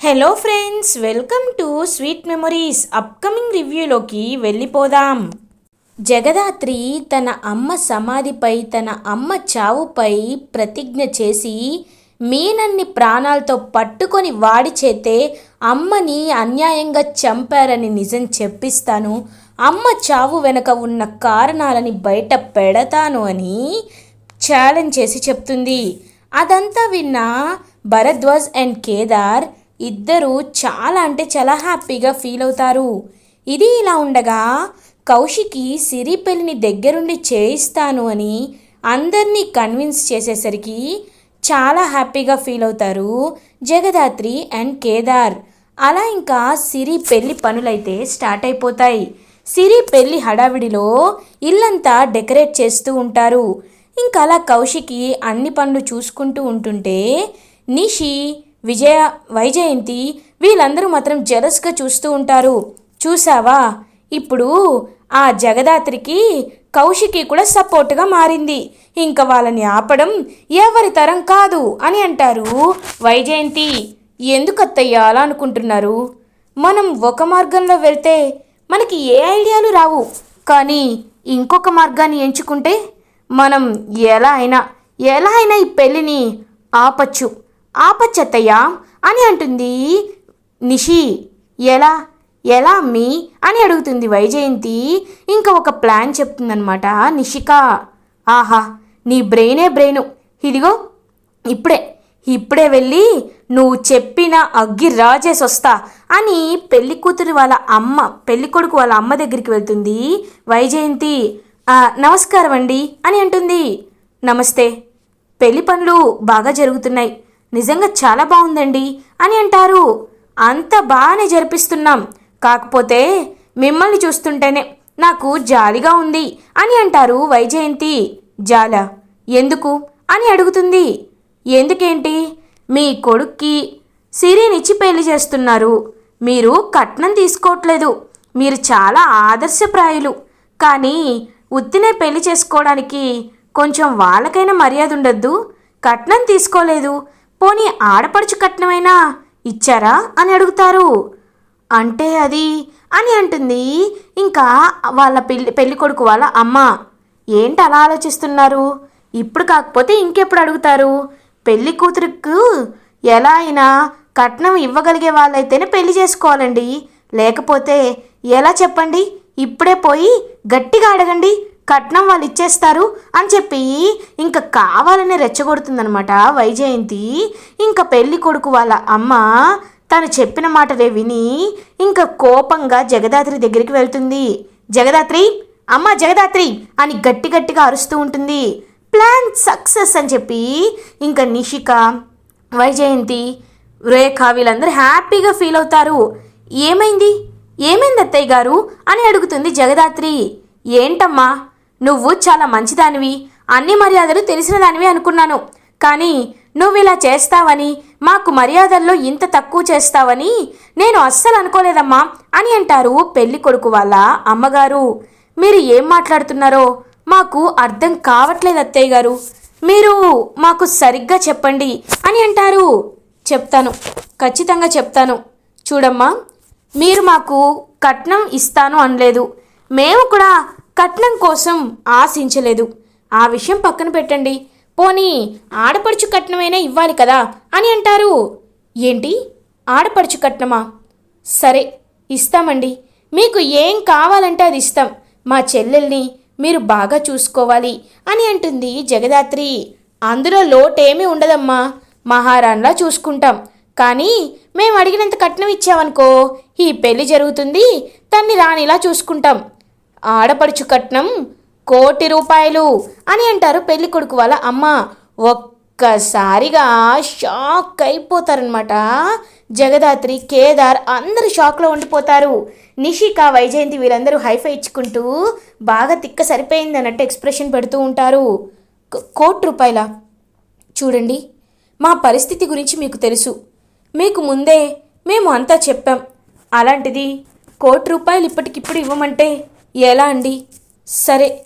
Hello friends welcome to sweet memories upcoming రివ్యూలోకి వెళ్ళిపోదాం. జగదాత్రి తన అమ్మ సమాధిపై తన అమ్మ చావుపై ప్రతిజ్ఞ చేసి మీనన్ని ప్రాణాలతో పట్టుకొని వాడి చేతే అమ్మని అన్యాయంగా చంపారని నిజం చెప్పిస్తాను. అమ్మ చావు వెనక ఉన్న కారణాలని బయట పెడతాను అని ఛాలెంజ్ చేసి చెప్తుంది. అదంతా విన్న భరద్వాజ్ అండ్ కేదార్ ఇద్దరు చాలా అంటే చాలా హ్యాపీగా ఫీల్ అవుతారు. ఇది ఇలా ఉండగా కౌశికి సిరి పెళ్ళిని దగ్గరుండి చేయిస్తాను అని అందరినీ కన్విన్స్ చేసేసరికి చాలా హ్యాపీగా ఫీల్ అవుతారు జగదాత్రి అండ్ కేదార్. అలా ఇంకా సిరి పెళ్ళి పనులైతే స్టార్ట్ అయిపోతాయి. సిరి పెళ్ళి హడావిడిలో ఇల్లంతా డెకరేట్ చేస్తూ ఉంటారు. ఇంకా అలా కౌశికి అన్ని పనులు చూసుకుంటూ ఉంటుంటే నిషి విజయ వైజయంతి వీళ్ళందరూ మాత్రం జెలస్గా చూస్తూ ఉంటారు. చూసావా ఇప్పుడు ఆ జగదాత్రికి కౌశికి కూడా సపోర్ట్గా మారింది. ఇంకా వాళ్ళని ఆపడం ఎవరి తరం కాదు అని అంటారు వైజయంతి. ఎందుకు అత్తయ్య అలా అనుకుంటున్నారు? మనం ఒక మార్గంలో వెళ్తే మనకి ఏ ఐడియాలు రావు. కానీ ఇంకొక మార్గాన్ని ఎంచుకుంటే మనం ఎలా అయినా ఎలా అయినా ఈ పెళ్ళిని ఆపచ్చు. ఆపచ్చత్తయ్య అని అంటుంది నిషి. ఎలా? ఎలా అమ్మి? అని అడుగుతుంది వైజయంతి. ఇంకా ఒక ప్లాన్ చెప్తుందనమాట నిషిక. ఆహా నీ బ్రెయినే బ్రెయిను. ఇదిగో ఇప్పుడే ఇప్పుడే వెళ్ళి నువ్వు చెప్పిన అగ్గి రాజేసి వస్తా అని పెళ్ళి కూతురు వాళ్ళ అమ్మ పెళ్ళి కొడుకు వాళ్ళ అమ్మ దగ్గరికి వెళ్తుంది వైజయంతి. నమస్కారం అండి అని అంటుంది. నమస్తే పెళ్ళి పనులు బాగా జరుగుతున్నాయి. నిజంగా చాలా బాగుందండి అని అంటారు. అంత బాగానే జరిపిస్తున్నాం. కాకపోతే మిమ్మల్ని చూస్తుంటేనే నాకు జాలిగా ఉంది అని అంటారు వైజయంతి. జాల ఎందుకు? అని అడుగుతుంది. ఎందుకేంటి? మీ కొడుక్కి సిరినిచ్చి పెళ్ళి చేస్తున్నారు. మీరు కట్నం తీసుకోవట్లేదు. మీరు చాలా ఆదర్శప్రాయులు. కానీ ఉత్తినే పెళ్ళి చేసుకోవడానికి కొంచెం వాళ్ళకైనా మర్యాద ఉండద్దు కట్నం తీసుకోలేదు. పోనీ ఆడపడుచు కట్నమైనా ఇచ్చారా అని అడుగుతారు. అంటే అది అని అంటుంది. ఇంకా వాళ్ళ పెళ్ళి పెళ్ళి కొడుకు వాళ్ళ అమ్మ. ఏంటి అలా ఆలోచిస్తున్నారు? ఇప్పుడు కాకపోతే ఇంకెప్పుడు అడుగుతారు? పెళ్ళి కూతురుకు ఎలా అయినా కట్నం ఇవ్వగలిగే వాళ్ళైతేనే పెళ్ళి చేసుకోవాలండి. లేకపోతే ఎలా చెప్పండి? ఇప్పుడే పోయి గట్టిగా అడగండి. కట్నం వాళ్ళు ఇచ్చేస్తారు అని చెప్పి ఇంకా కావాలని రెచ్చగొడుతుందనమాట వైజయంతి. ఇంకా పెళ్ళి కొడుకు వాళ్ళ అమ్మ తను చెప్పిన మాటలే విని ఇంకా కోపంగా జగదాత్రి దగ్గరికి వెళ్తుంది. జగదాత్రి అమ్మ జగదాత్రి అని గట్టి గట్టిగా అరుస్తూ ఉంటుంది. ప్లాన్ సక్సెస్ అని చెప్పి ఇంకా నిషిక వైజయంతి రేఖ వీళ్ళందరూ హ్యాపీగా ఫీల్ అవుతారు. ఏమైంది? ఏమైంది అత్తయ్య గారు? అని అడుగుతుంది జగదాత్రి. ఏంటమ్మా? నువ్వు చాలా మంచిదానివి. అన్ని మర్యాదలు తెలిసిన దానివి అనుకున్నాను. కానీ నువ్వు ఇలా చేస్తావని మాకు మర్యాదల్లో ఇంత తక్కువ చేస్తావని నేను అస్సలు అనుకోలేదమ్మా అని అంటారు పెళ్ళి కొడుకు వాళ్ళ అమ్మగారు. మీరు ఏం మాట్లాడుతున్నారో మాకు అర్థం కావట్లేదు అత్తయ్య గారు. మీరు మాకు సరిగ్గా చెప్పండి అని అంటారు. చెప్తాను. ఖచ్చితంగా చెప్తాను. చూడమ్మా మీరు మాకు కట్నం ఇస్తాను అనలేదు. మేము కూడా కట్నం కోసం ఆశించలేదు. ఆ విషయం పక్కన పెట్టండి. పోనీ ఆడపడుచు కట్నమైనా ఇవ్వాలి కదా అని అంటారు. ఏంటి? ఆడపడుచు కట్నమా? సరే ఇస్తామండి. మీకు ఏం కావాలంటే అది ఇస్తాం. మా చెల్లెల్ని మీరు బాగా చూసుకోవాలి అని అంటుంది జగదాత్రి. అందులో లోటేమీ ఉండదమ్మా. మహారాణిలా చూసుకుంటాం. కానీ మేము అడిగినంత కట్నం ఇచ్చామనుకో ఈ పెళ్ళి జరుగుతుంది తన్ని రాణిలా చూసుకుంటాం. ఆడపడుచు కట్నం కోటి రూపాయలు అని అంటారు పెళ్ళి కొడుకు వాళ్ళ అమ్మ. ఒక్కసారిగా షాక్ అయిపోతారనమాట జగదాత్రి కేదార్ అందరూ షాక్లో ఉండిపోతారు. నిషిక వైజయంతి వీళ్ళందరూ హైఫై ఇచ్చుకుంటూ బాగా తిక్క సరిపోయింది అన్నట్టు ఎక్స్ప్రెషన్ పెడుతూ ఉంటారు. కోటి రూపాయల? చూడండి మా పరిస్థితి గురించి మీకు తెలుసు. మీకు ముందే మేము అంతా చెప్పాం. అలాంటిది కోటి రూపాయలు ఇప్పటికిప్పుడు ఇవ్వమంటే ఎలా అండి? సరే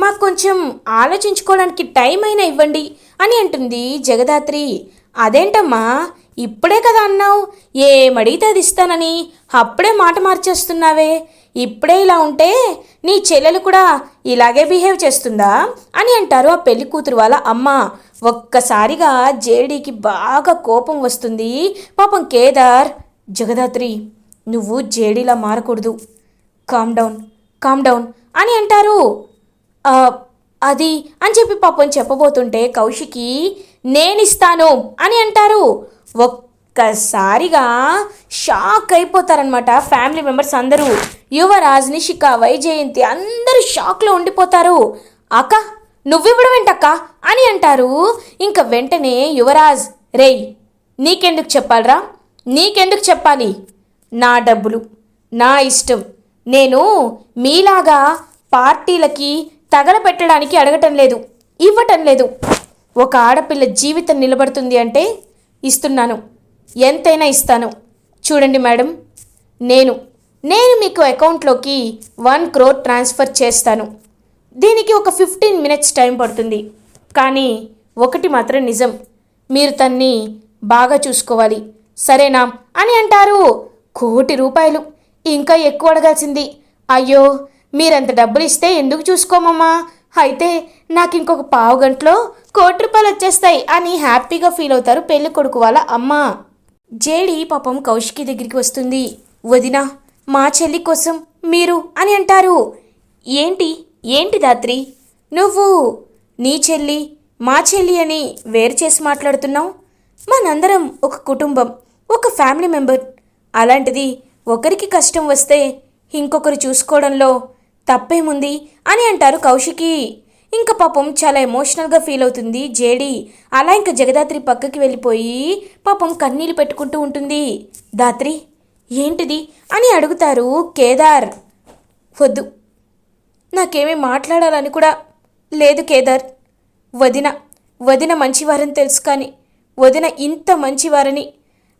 మాకు కొంచెం ఆలోచించుకోవడానికి టైం అయినా ఇవ్వండి అని అంటుంది జగదాత్రి. అదేంటమ్మా ఇప్పుడే కదా అన్నావు ఏమడిగితే అది ఇస్తానని అప్పుడే మాట మార్చేస్తున్నావే. ఇప్పుడే ఇలా ఉంటే నీ చెల్లెలు కూడా ఇలాగే బిహేవ్ చేస్తుందా? అని అంటారు ఆ పెళ్ళి కూతురు వాళ్ళ అమ్మ. ఒక్కసారిగా జేడీకి బాగా కోపం వస్తుంది. పాపం కేదార్ జగదాత్రి నువ్వు జేడీలా మారకూడదు. Calm down. కామ్ డౌన్ అని అంటారు. అది అని చెప్పి పాపం చెప్పబోతుంటే కౌశికి నేనిస్తాను అని అంటారు. ఒక్కసారిగా షాక్ అయిపోతారనమాట ఫ్యామిలీ మెంబర్స్ అందరూ. యువరాజ్ నిషిక వైజయంతి అందరూ షాక్లో ఉండిపోతారు. అక్క నువ్వివ్వడం ఏంటక్క? అని అంటారు. ఇంకా వెంటనే యువరాజ్ రేయ్ నీకెందుకు చెప్పాలరా? నీకెందుకు చెప్పాలి? నా డబ్బులు నా ఇష్టం నేను మీలాగా పార్టీలకి తగలబెట్టడానికి అడగటం లేదు ఇవ్వటం లేదు. ఒక ఆడపిల్ల జీవితం నిలబడుతుంది అంటే ఇస్తున్నాను. ఎంతైనా ఇస్తాను. చూడండి మేడం నేను నేను మీకు అకౌంట్లోకి వన్ క్రోర్ ట్రాన్స్ఫర్ చేస్తాను. దీనికి ఒక ఫిఫ్టీన్ మినిట్స్ టైం పడుతుంది. కానీ ఒకటి మాత్రం నిజం మీరు తన్ని బాగా చూసుకోవాలి. సరేనా అని అంటారు కోటి రూపాయలు. ఇంకా ఎక్కువ అడగాల్సింది. అయ్యో మీరంత డబ్బులు ఇస్తే ఎందుకు చూసుకోమమ్మా? అయితే నాకు ఇంకొక పావు గంటలో కోటి రూపాయలు వచ్చేస్తాయి అని హ్యాపీగా ఫీల్ అవుతారు పెళ్ళి కొడుకు వాళ్ళ అమ్మ. జేడి పాపం కౌశికి దగ్గరికి వస్తుంది. వదినా మా చెల్లి కోసం మీరు అని అంటారు. ఏంటి? ఏంటి దాత్రి? నువ్వు నీ చెల్లి మా చెల్లి అని వేరు చేసి మాట్లాడుతున్నావు? మనందరం ఒక కుటుంబం ఒక ఫ్యామిలీ మెంబర్. అలాంటిది ఒకరికి కష్టం వస్తే ఇంకొకరు చూసుకోవడంలో తప్పేముంది అని అంటారు కౌశికి. ఇంకా పాపం చాలా ఎమోషనల్గా ఫీల్ అవుతుంది జేడి. అలా ఇంకా జగదాత్రి పక్కకి వెళ్ళిపోయి పాపం కన్నీళ్ళు పెట్టుకుంటూ ఉంటుంది. దాత్రి ఏంటిది? అని అడుగుతారు కేదార్. వద్దు నాకేమీ మాట్లాడాలని కూడా లేదు కేదార్. వదిన వదిన మంచివారని తెలుసు కానీ వదిన ఇంత మంచివారని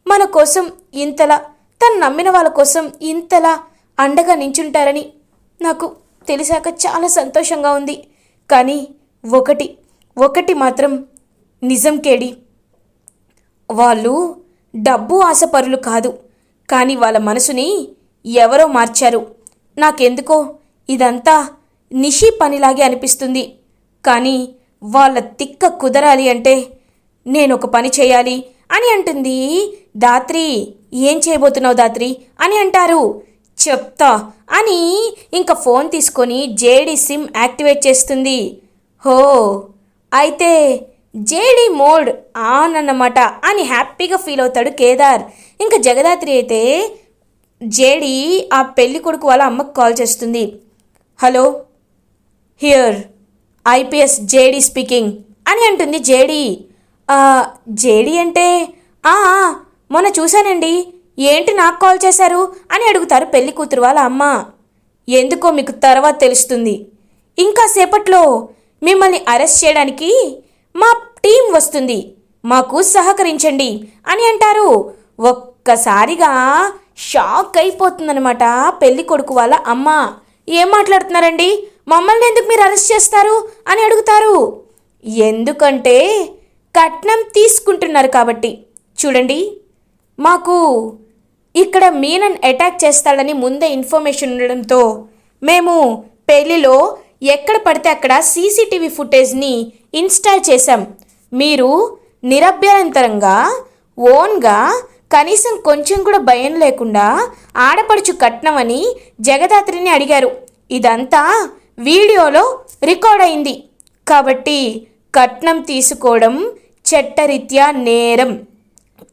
మన కోసం ఇంతలా తను నమ్మిన వాళ్ళ కోసం ఇంతలా అండగా నించుంటారని నాకు తెలిసాక చాలా సంతోషంగా ఉంది. కానీ ఒకటి ఒకటి మాత్రం నిజం కేడి. వాళ్ళు డబ్బు ఆశపరులు కాదు. కానీ వాళ్ళ మనసుని ఎవరో మార్చారు. నాకెందుకో ఇదంతా నిషి పనిలాగే అనిపిస్తుంది. కానీ వాళ్ళ తిక్క కుదరాలి అంటే నేను ఒక పని చేయాలి. అని అంటుంది. దాత్రి ఏం చేయబోతున్నావు దాత్రి? అని అంటారు. చెప్తా అని ఇంకా ఫోన్ తీసుకొని జేడీ సిమ్ యాక్టివేట్ చేస్తుంది. హో అయితే జేడీ మోడ్ ఆన్ అన్నమాట అని హ్యాపీగా ఫీల్ అవుతాడు కేదార్. ఇంకా జగదాత్రి అయితే జేడి ఆ పెళ్ళి కొడుకు వాళ్ళ అమ్మకు కాల్ చేస్తుంది. Hello here IPS JD speaking అని అంటుంది జేడీ. జేడి అంటే "ఆ, మొన్న చూశానండి. ఏంటి నాకు కాల్ చేశారు? అని అడుగుతారు పెళ్ళి కూతురు వాళ్ళ అమ్మ. ఎందుకో మీకు తర్వాత తెలుస్తుంది. ఇంకా సేపట్లో మిమ్మల్ని అరెస్ట్ చేయడానికి మా టీం వస్తుంది. మాకు సహకరించండి అని అంటారు. ఒక్కసారిగా షాక్ అయిపోతుందనమాట పెళ్ళి కొడుకు వాళ్ళ అమ్మ. ఏం మాట్లాడుతున్నారండి? మమ్మల్ని ఎందుకు మీరు అరెస్ట్ చేస్తారు? అని అడుగుతారు. ఎందుకంటే కట్నం తీసుకుంటున్నారు కాబట్టి. చూడండి. మాకు ఇక్కడ మీనన్ అటాక్ చేస్తాడని ముందే ఇన్ఫర్మేషన్ ఉండడంతో మేము పెళ్ళిలో ఎక్కడ పడితే అక్కడ సీసీటీవీ ఫుటేజ్ని ఇన్స్టాల్ చేశాం. మీరు నిరభ్యంతరంగా ఓన్గా కనీసం కొంచెం కూడా భయం లేకుండా ఆడపడుచు కట్నం అని జగదాత్రిని అడిగారు. ఇదంతా వీడియోలో రికార్డ్ అయింది. కాబట్టి కట్నం తీసుకోవడం చట్టరీత్యా నేరం.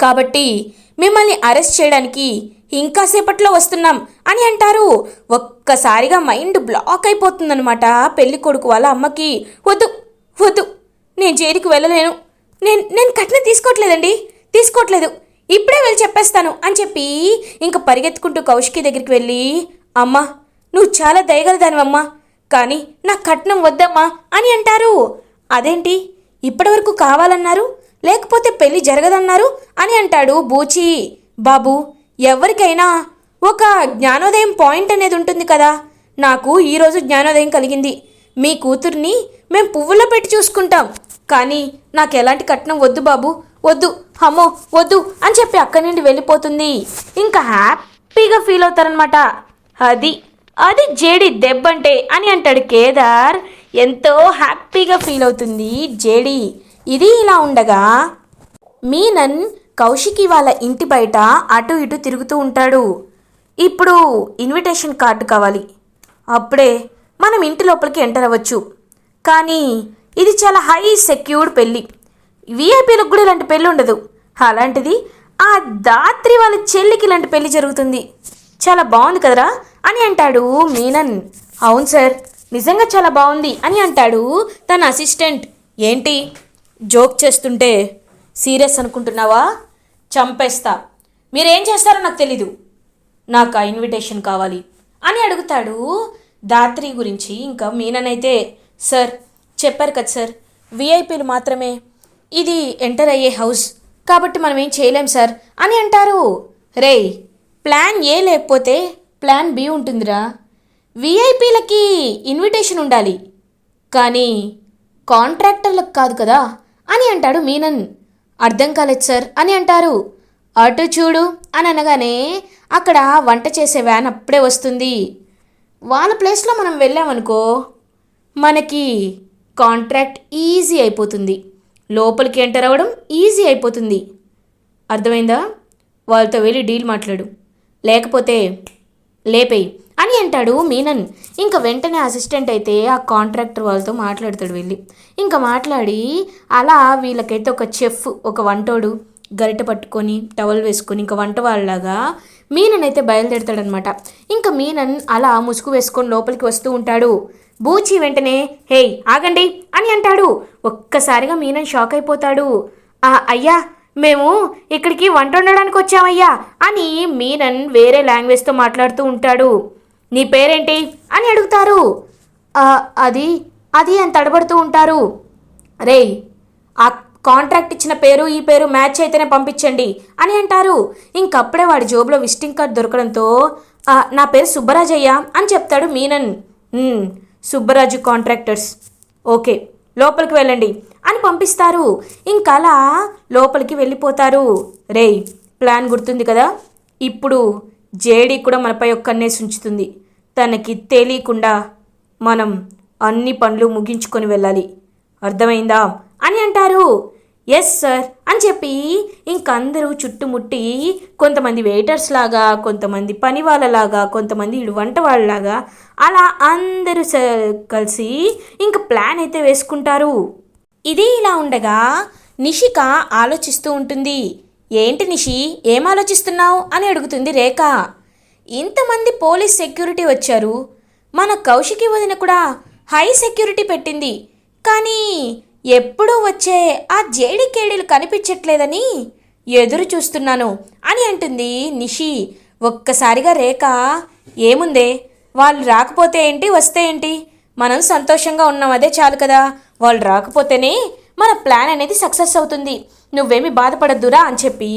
కాబట్టి మిమ్మల్ని అరెస్ట్ చేయడానికి ఇంకా సేపట్లో వస్తున్నాం అని అంటారు. ఒక్కసారిగా మైండ్ బ్లాక్ అయిపోతుందనమాట పెళ్ళి కొడుకు వాళ్ళ అమ్మకి వద్దు వద్దు నేను జైలుకి వెళ్ళలేను. నేను నేను కట్నం తీసుకోవట్లేదండి తీసుకోవట్లేదు. ఇప్పుడే వెళ్ళి చెప్పేస్తాను అని చెప్పి ఇంక పరిగెత్తుకుంటూ కౌశికి దగ్గరికి వెళ్ళి అమ్మా నువ్వు చాలా దయగలదానివమ్మా. కానీ నా కట్నం వద్దమ్మా అని అంటారు. అదేంటి? ఇప్పటివరకు కావాలన్నారు లేకపోతే పెళ్ళి జరగదన్నారు అని అంటాడు బూచి. బాబు ఎవరికైనా ఒక జ్ఞానోదయం పాయింట్ అనేది ఉంటుంది కదా. నాకు ఈరోజు జ్ఞానోదయం కలిగింది. మీ కూతుర్ని మేం పువ్వుల్లో పెట్టి చూసుకుంటాం. కానీ నాకు ఎలాంటి కట్నం వద్దు బాబు వద్దు హమ్మో వద్దు అని చెప్పి అక్కడి నుండి వెళ్ళిపోతుంది. ఇంకా హ్యాపీగా ఫీల్ అవుతారనమాట అది అది జేడి దెబ్బంటే అని అంటాడు కేదార్. ఎంతో హ్యాపీగా ఫీల్ అవుతుంది జేడి. ఇది ఇలా ఉండగా మీనన్ కౌశికి వాళ్ళ ఇంటి బయట అటు ఇటు తిరుగుతూ ఉంటాడు. ఇప్పుడు ఇన్విటేషన్ కార్డు కావాలి. అప్పుడే మనం ఇంటి లోపలికి ఎంటర్ అవ్వచ్చు. కానీ ఇది చాలా హై సెక్యూర్డ్ పెళ్ళి విఐపీలకు కూడా ఇలాంటి పెళ్ళి ఉండదు. అలాంటిది ఆ దాత్రి వాళ్ళ చెల్లికి ఇలాంటి పెళ్ళి జరుగుతుంది. చాలా బాగుంది కదరా అని అంటాడు మీనన్. అవును సార్. నిజంగా చాలా బాగుంది అని అంటాడు తన అసిస్టెంట్. ఏంటి? జోక్ చేస్తుంటే సీరియస్ అనుకుంటున్నావా? చంపేస్తా. మీరేం చేస్తారో నాకు తెలీదు. నాకు ఆ ఇన్విటేషన్ కావాలి అని అడుగుతాడు దాత్రి గురించి. ఇంకా మీననైతే సార్ చెప్పారు కదా సార్ విఐపీలు మాత్రమే. ఇది ఎంటర్ అయ్యే హౌస్. కాబట్టి మనం ఏం చేయలేం సార్ అని అంటారు. రేయ్ ప్లాన్ ఏ లేకపోతే ప్లాన్ బి ఉంటుందిరా. విఐపీలకి ఇన్విటేషన్ ఉండాలి. కానీ కాంట్రాక్టర్లకు కాదు కదా? అని అంటాడు మీనన్. అర్థం కాలేదు సార్ అని అంటారు. అటు చూడు అని అనగానే అక్కడ వంట చేసే వ్యాన్ అప్పుడే వస్తుంది. వాళ్ళ ప్లేస్లో మనం వెళ్ళామనుకో మనకి కాంట్రాక్ట్ ఈజీ అయిపోతుంది. లోపలికి ఎంటర్ అవ్వడం ఈజీ అయిపోతుంది. అర్థమైందా? వాళ్ళతో వెళ్ళి డీల్ మాట్లాడు. లేకపోతే లేపేయి. అని అంటాడు మీనన్. ఇంకా వెంటనే అసిస్టెంట్ అయితే ఆ కాంట్రాక్టర్ వాళ్ళతో మాట్లాడతాడు వెళ్ళి. ఇంకా మాట్లాడి అలా వీళ్ళకైతే ఒక చెఫ్ ఒక వంటోడు గరిట పట్టుకొని టవల్ వేసుకొని ఇంకా వంట వాళ్ళలాగా మీనన్ అయితే బయలుదేరతాడనమాట. ఇంకా మీనన్ అలా ముసుగు వేసుకొని లోపలికి వస్తూ ఉంటాడు. బూచి వెంటనే హేయ్ ఆగండి అని అంటాడు. ఒక్కసారిగా మీనన్ షాక్ అయిపోతాడు. "ఆ, అయ్యా మేము ఇక్కడికి వంట వండడానికి వచ్చామయ్యా అని మీనన్ వేరే లాంగ్వేజ్తో మాట్లాడుతూ ఉంటాడు. నీ పేరేంటి? అని అడుగుతారు. అది అది అని తడబడుతూ ఉంటారు. రేయ్ ఆ కాంట్రాక్ట్ ఇచ్చిన పేరు ఈ పేరు మ్యాచ్ అయితేనే పంపించండి అని అంటారు. ఇంకప్పుడే వాడి జోబులో విజిటింగ్ కార్డ్ దొరకడంతో నా పేరు సుబ్బరాజయ్య అని చెప్తాడు మీనన్. సుబ్బరాజు కాంట్రాక్టర్స్. ఓకే లోపలికి వెళ్ళండి అని పంపిస్తారు. ఇంకలా లోపలికి వెళ్ళిపోతారు. రేయ్ ప్లాన్ గుర్తుంది కదా? ఇప్పుడు జేడీ కూడా మనపై ఒక కన్నేసి ఉంచుతుంది తనకి తెలియకుండా మనం అన్ని పనులు ముగించుకొని వెళ్ళాలి. అర్థమైందా? అని అంటారు. ఎస్ సార్ అని చెప్పి ఇంకందరూ చుట్టుముట్టి కొంతమంది వెయిటర్స్ లాగా కొంతమంది పని వాళ్ళలాగా కొంతమంది ఇడు వంట వాళ్ళలాగా అలా అందరూ కలిసి ఇంక ప్లాన్ అయితే వేసుకుంటారు. ఇది ఇలా ఉండగా నిషిక ఆలోచిస్తూ ఉంటుంది. ఏంటి నిషి ఏం ఆలోచిస్తున్నావు అని అడుగుతుంది రేఖ. ఇంతమంది పోలీస్ సెక్యూరిటీ వచ్చారు. మన కౌశికి వదిన కూడా హై సెక్యూరిటీ పెట్టింది. కానీ ఎప్పుడూ వచ్చే ఆ జేడికేడీలు కనిపించట్లేదని ఎదురు చూస్తున్నాను అని అంటుంది నిషి. ఒక్కసారిగా రేఖ ఏముందే? వాళ్ళు రాకపోతే ఏంటి వస్తే ఏంటి? మనం సంతోషంగా ఉన్నాం అదే చాలు కదా. వాళ్ళు రాకపోతేనే మన ప్లాన్ అనేది సక్సెస్ అవుతుంది. నువ్వేమి బాధపడద్దురా అని చెప్పి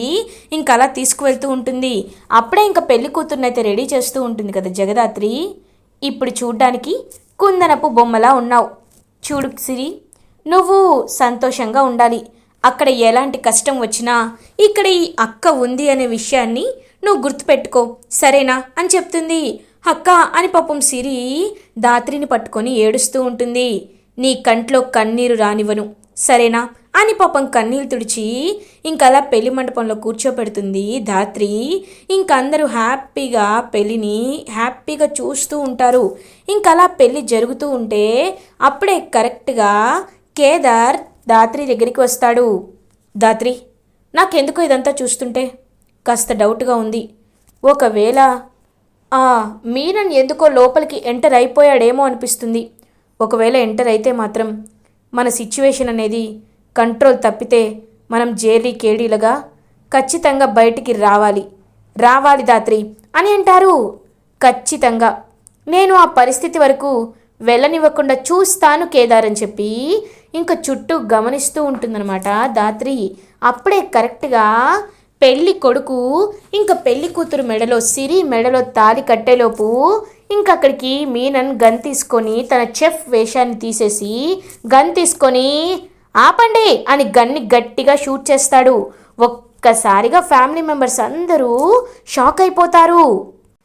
ఇంకా అలా తీసుకువెళ్తూ ఉంటుంది. అప్పుడే ఇంకా పెళ్ళి కూతుర్నైతే రెడీ చేస్తూ ఉంటుంది కదా జగదాత్రి. ఇప్పుడు చూడ్డానికి కుందనపు బొమ్మలా ఉన్నావు. చూడు సిరి నువ్వు సంతోషంగా ఉండాలి. అక్కడ ఎలాంటి కష్టం వచ్చినా ఇక్కడ ఈ అక్క ఉంది అనే విషయాన్ని నువ్వు గుర్తుపెట్టుకో. సరేనా అని చెప్తుంది. అక్క అని పాపం సిరి దాత్రిని పట్టుకొని ఏడుస్తూ ఉంటుంది. నీ కంట్లో కన్నీరు రానివ్వను. సరేనా? అని పాపం కన్నీళ్ళు తుడిచి ఇంకలా పెళ్ళి మండపంలో కూర్చోపెడుతుంది ధాత్రి. ఇంకందరూ హ్యాపీగా పెళ్ళిని హ్యాపీగా చూస్తూ ఉంటారు. ఇంకలా పెళ్ళి జరుగుతూ ఉంటే అప్పుడే కరెక్ట్గా కేదార్ దాత్రి దగ్గరికి వస్తాడు. దాత్రి నాకెందుకో ఇదంతా చూస్తుంటే కాస్త డౌట్గా ఉంది. ఒకవేళ ఆ మీనన్ ఎందుకో లోపలికి ఎంటర్ అయిపోయాడేమో అనిపిస్తుంది. ఒకవేళ ఎంటర్ అయితే మాత్రం మన సిచ్యువేషన్ అనేది కంట్రోల్ తప్పితే మనం జేలీ కేడీలుగా ఖచ్చితంగా బయటికి రావాలి. రావాలి దాత్రి అని అంటారు. ఖచ్చితంగా. నేను ఆ పరిస్థితి వరకు వెళ్ళనివ్వకుండా చూస్తాను కేదార్ అని చెప్పి ఇంకా చుట్టూ గమనిస్తూ ఉంటుందన్నమాట దాత్రి. అప్పుడే కరెక్ట్గా పెళ్ళి కొడుకు ఇంకా పెళ్ళి కూతురు మెడలో సిరి మెడలో తాలి కట్టేలోపు ఇంక అక్కడికి మీనన్ గన్ తీసుకొని తన చెఫ్ వేషాన్ని తీసేసి గన్ తీసుకొని ఆపండి అని గన్ని గట్టిగా షూట్ చేస్తాడు. ఒక్కసారిగా ఫ్యామిలీ మెంబర్స్ అందరూ షాక్ అయిపోతారు.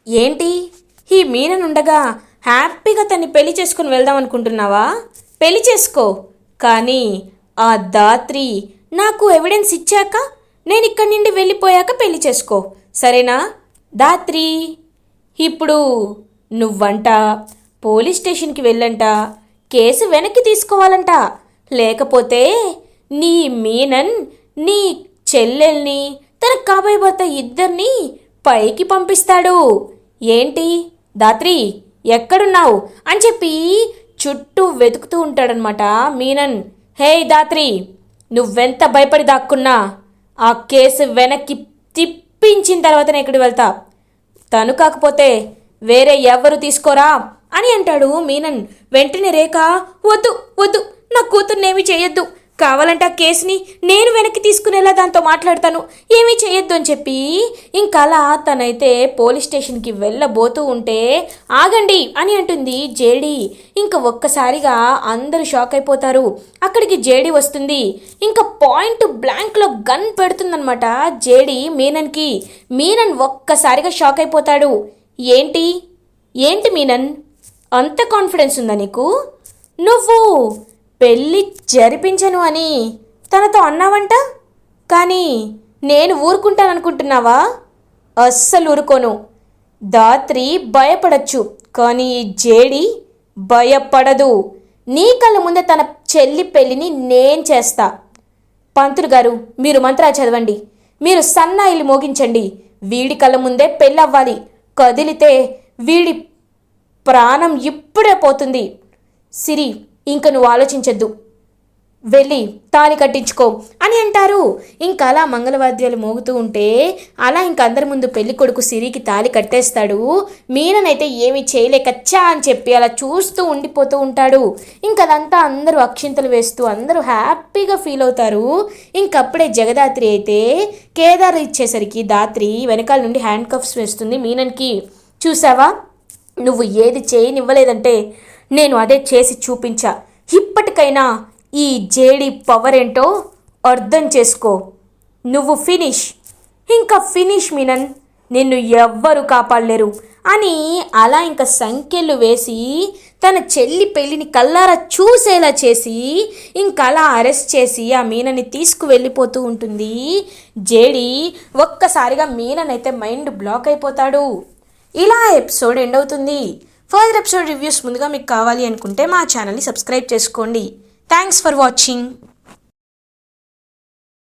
ఏంటి? ఈ మీననుండగా హ్యాపీగా తన్ని పెళ్ళి చేసుకుని వెళ్దాం అనుకుంటున్నావా? పెళ్ళి చేసుకో. కానీ ఆ దాత్రి నాకు ఎవిడెన్స్ ఇచ్చాక నేను ఇక్కడి నుండి వెళ్ళిపోయాక పెళ్ళి చేసుకో. సరేనా? దాత్రి ఇప్పుడు నువ్వంట పోలీస్ స్టేషన్కి వెళ్ళంట కేసు వెనక్కి తీసుకోవాలంట. లేకపోతే నీ మీనన్ నీ చెల్లెల్ని తన కాబోయే భర్త ఇద్దరిని పైకి పంపిస్తాడు. ఏంటి? దాత్రి ఎక్కడున్నావు? అని చెప్పి చుట్టూ వెతుకుతూ ఉంటాడనమాట మీనన్. హే దాత్రి నువ్వెంత భయపడి దాక్కున్నా? ఆ కేసు వెనక్కి తిప్పించిన తర్వాతనే ఎక్కడికి వెళ్తా? తను కాకపోతే వేరే ఎవరు తీసుకోరా? అని అంటాడు మీనన్. వెంటనే రేఖ వద్దు వద్దు నా కూతుర్నేమి చేయొద్దు. కావాలంటే ఆ కేసుని నేను వెనక్కి తీసుకునేలా దాంతో మాట్లాడతాను. ఏమీ చేయొద్దు అని చెప్పి ఇంకలా తనైతే పోలీస్ స్టేషన్కి వెళ్ళబోతూ ఉంటే ఆగండి అని అంటుంది జేడి. ఇంకా ఒక్కసారిగా అందరూ షాక్ అయిపోతారు. అక్కడికి జేడి వస్తుంది. ఇంకా పాయింట్ బ్లాంక్లో గన్ పెడుతుందనమాట జేడి మీనన్కి. మీనన్ ఒక్కసారిగా షాక్ అయిపోతాడు. ఏంటి? ఏంటి మీనన్? అంత కాన్ఫిడెన్స్ ఉందా నీకు? నువ్వు పెళ్ళి జరిపించను అని తనతో అన్నావంట? కానీ నేను ఊరుకుంటాననుకుంటున్నావా? అస్సలు ఊరుకోను. దాత్రి భయపడచ్చు కానీ ఈ జేడి భయపడదు. నీ కళ్ళ ముందే తన చెల్లి పెళ్ళిని నేను చేస్తా. పంతులు గారు మీరు మంత్రాలు చదవండి. మీరు సన్నాయిలు మోగించండి. వీడి కళ్ళ ముందే పెళ్ళవ్వాలి. కదిలితే వీడి ప్రాణం ఇప్పుడే పోతుంది. సిరి ఇంక నువ్వు ఆలోచించద్దు. వెళ్ళి తాళి కట్టించుకో. అని అంటారు. ఇంకా అలా మంగళవాద్యాలు మోగుతూ ఉంటే అలా ఇంక అందరి ముందు పెళ్ళి కొడుకు సిరికి తాళి కట్టేస్తాడు. మీననైతే ఏమీ చేయలేక చా అని చెప్పి అలా చూస్తూ ఉండిపోతూ ఉంటాడు. ఇంకదంతా అందరూ అక్షింతలు వేస్తూ అందరూ హ్యాపీగా ఫీల్ అవుతారు. ఇంకప్పుడే జగదాత్రి అయితే కేదార్ ఇచ్చేసరికి దాత్రి వెనకాల నుండి హ్యాండ్ కఫ్స్ వేస్తుంది మీనన్కి. చూసావా? నువ్వు ఏది చేయనివ్వలేదంటే నేను అదే చేసి చూపించా. ఇప్పటికైనా ఈ జేడి పవర్ ఏంటో? అర్థం చేసుకో. నువ్వు ఫినిష్. ఇంకా ఫినిష్ మినన్ నిన్ను ఎవ్వరు కాపాడలేరు. అని అలా ఇంకా సంఖ్యలు వేసి తన చెల్లి పెళ్ళిని కల్లారా చూసేలా చేసి ఇంకా అలా అరెస్ట్ చేసి ఆ మీనని తీసుకువెళ్ళిపోతూ ఉంటుంది. జేడి ఒక్కసారిగా మీననైతే మైండ్ బ్లాక్ అయిపోతాడు. ఇలా ఎపిసోడ్ ఎండ్ అవుతుంది. ఫర్దర్ ఎపిసోడ్ రివ్యూస్ ముందుగా మీకు కావాలి అనుకుంటే మా ఛానల్ని సబ్స్క్రైబ్ చేసుకోండి. Thanks for watching.